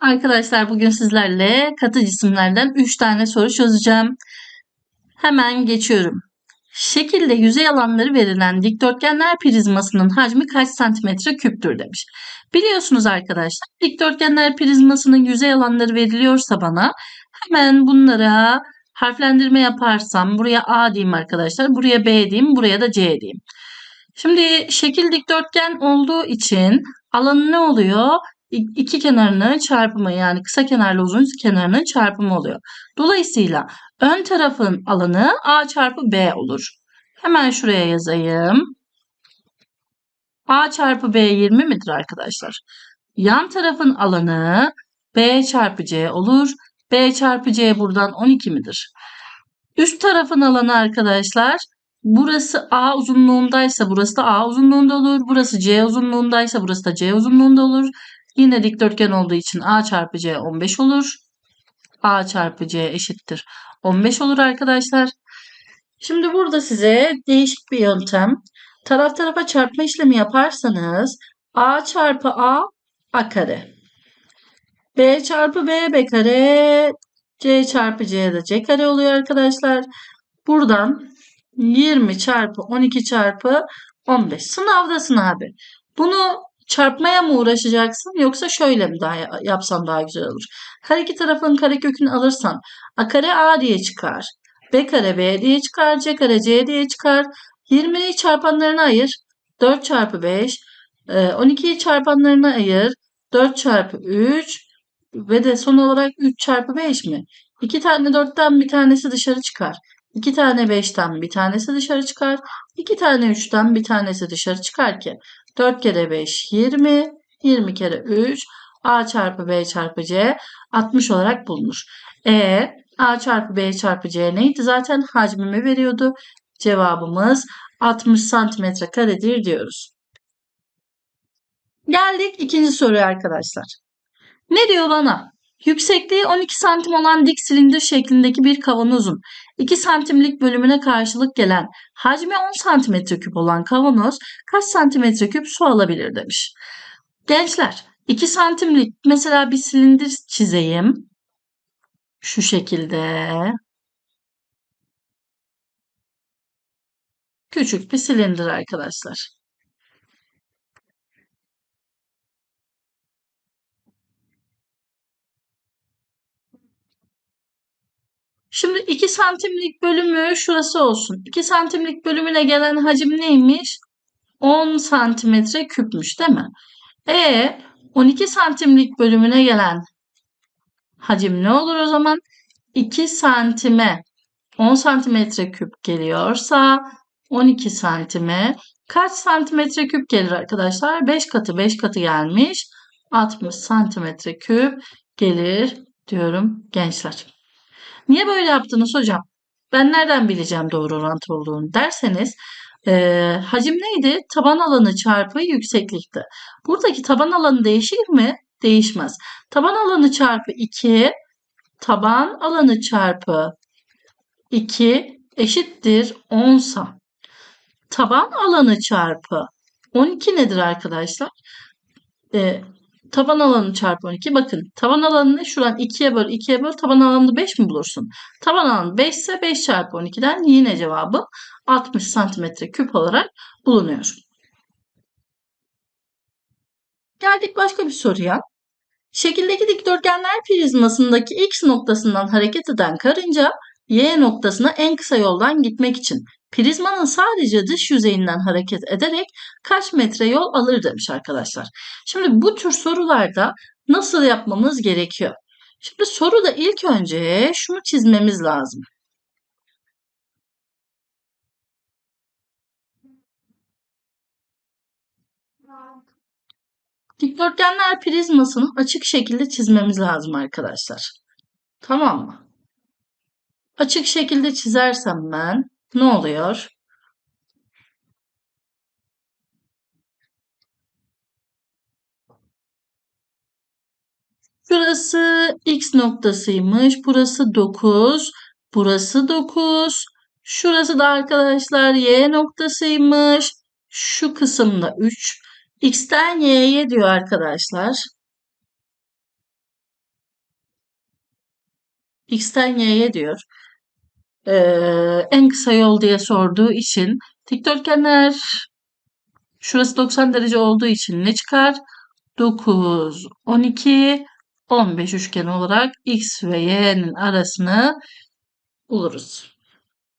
Arkadaşlar bugün sizlerle katı cisimlerden 3 tane soru çözeceğim. Hemen geçiyorum. Şekilde yüzey alanları verilen dikdörtgenler prizmasının hacmi kaç santimetre küptür demiş. Biliyorsunuz arkadaşlar dikdörtgenler prizmasının yüzey alanları veriliyorsa bana hemen bunlara harflendirme yaparsam buraya A diyeyim arkadaşlar. Buraya B diyeyim. Buraya da C diyeyim. Şimdi şekil dikdörtgen olduğu için alanı ne oluyor? İki kenarının çarpımı yani kısa kenarla uzun kenarının çarpımı oluyor. Dolayısıyla ön tarafın alanı A çarpı B olur. Hemen şuraya yazayım. A çarpı B 20 midir arkadaşlar? Yan tarafın alanı B çarpı C olur. B çarpı C buradan 12 midir? Üst tarafın alanı arkadaşlar burası A uzunluğundaysa burası da A uzunluğunda olur. Burası C uzunluğundaysa burası da C uzunluğunda olur. Yine dikdörtgen olduğu için A çarpı C 15 olur. A çarpı C eşittir 15 olur arkadaşlar. Şimdi burada size değişik bir yöntem. Taraf tarafa çarpma işlemi yaparsanız A çarpı A A kare. B çarpı B B kare. C çarpı C de C kare oluyor arkadaşlar. Buradan 20 çarpı 12 çarpı 15. Sınavdasın abi. Bunu çarpmaya mı uğraşacaksın yoksa şöyle mi daha yapsan daha güzel olur. Her iki tarafın karekökünü alırsan a kare a diye çıkar. b kare b diye çıkar. c kare c diye çıkar. 20'yi çarpanlarına ayır. 4 çarpı 5. 12'yi çarpanlarına ayır. 4 çarpı 3 ve de son olarak 3 çarpı 5 mi? 2 tane 4'ten bir tanesi dışarı çıkar. 2 tane 5'ten bir tanesi dışarı çıkar. 2 tane 3'ten bir tanesi dışarı çıkar ki 4 kere 5 20. 20 kere 3. A çarpı B çarpı C 60 olarak bulunur. E A çarpı B çarpı C neydi? Zaten hacmimi veriyordu. Cevabımız 60 santimetre karedir diyoruz. Geldik ikinci soruya arkadaşlar. Ne diyor bana? Yüksekliği 12 santim olan dik silindir şeklindeki bir kavanozun 2 santimlik bölümüne karşılık gelen hacmi 10 santimetre küp olan kavanoz kaç santimetre küp su alabilir demiş. Gençler 2 santimlik mesela bir silindir çizeyim. Şu şekilde. Küçük bir silindir arkadaşlar. Şimdi 2 santimlik bölümü şurası olsun. 2 santimlik bölümüne gelen hacim neymiş? 10 santimetre küpmüş değil mi? E 12 santimlik bölümüne gelen hacim ne olur o zaman? 2 santime 10 santimetre küp geliyorsa 12 santime kaç santimetre küp gelir arkadaşlar? 5 katı 5 katı gelmiş. 60 santimetre küp gelir diyorum gençler. Niye böyle yaptınız hocam? Ben nereden bileceğim doğru orantı olduğunu derseniz e, hacim neydi? Taban alanı çarpı yükseklikti. Buradaki taban alanı değişir mi? Değişmez. Taban alanı çarpı 2 taban alanı çarpı 2 eşittir 10 sa. Taban alanı çarpı 12 nedir arkadaşlar? E, taban alanı çarpı 12. Bakın taban alanını şuradan 2'ye böl 2'ye böl taban alanını 5 mi bulursun? Taban alanı 5 ise 5 çarpı 12'den yine cevabı 60 santimetre küp olarak bulunuyor. Geldik başka bir soruya. Şekildeki dikdörtgenler prizmasındaki x noktasından hareket eden karınca y noktasına en kısa yoldan gitmek için Prizmanın sadece dış yüzeyinden hareket ederek kaç metre yol alır demiş arkadaşlar. Şimdi bu tür sorularda nasıl yapmamız gerekiyor? Şimdi soruda ilk önce şunu çizmemiz lazım. Dikdörtgenler prizmasını açık şekilde çizmemiz lazım arkadaşlar. Tamam mı? Açık şekilde çizersem ben ne oluyor? Şurası x noktasıymış. Burası 9. Burası 9. Şurası da arkadaşlar y noktasıymış. Şu kısımda 3. X'ten y'ye diyor arkadaşlar. X'ten y'ye diyor. Ee, en kısa yol diye sorduğu için dikdörtgenler şurası 90 derece olduğu için ne çıkar? 9, 12, 15 üçgen olarak X ve Y'nin arasını buluruz.